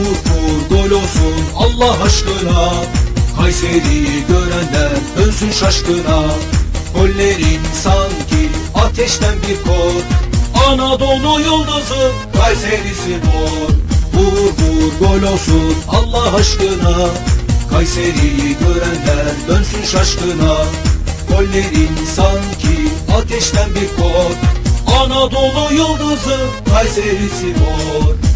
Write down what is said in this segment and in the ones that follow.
Vur gol olsun Allah aşkına. Kayseri'yi görenler dönsün şaşkına. Gollerin sanki ateşten bir kor. Anadolu yıldızı Kayseri Spor. Vur vur gol olsun Allah aşkına. Kayseri'yi görenler dönsün şaşkına. Gollerin sanki ateşten bir kor. Anadolu yıldızı Kayseri Spor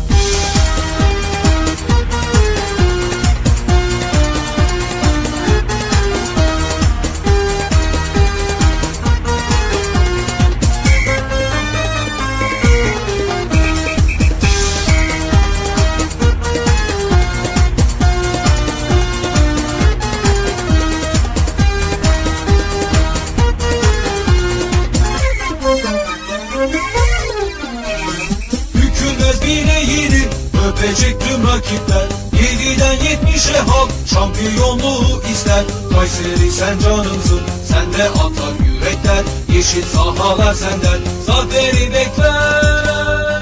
öpecek tüm rakipler. 7'den 70'e halk şampiyonluğu ister. Kayseri sen canımsın. Sende atar yürekler. Yeşil sahalar senden. Zaferi bekler.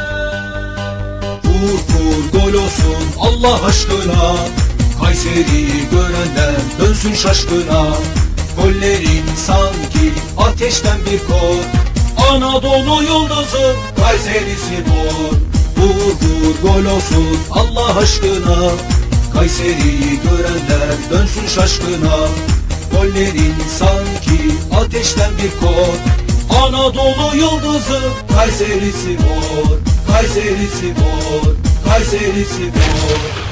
Vur vur gol olsun Allah aşkına. Kayseri'yi görenler dönsün şaşkına. Gollerin sanki ateşten bir kor. Anadolu yıldızı Kayseri Spor. Vur vur gol olsun Allah aşkına. Kayseri'yi görenler dönsün şaşkına. Gollerin sanki ateşten bir kor. Anadolu yıldızı Kayseri Spor Kayseri Spor Kayseri Spor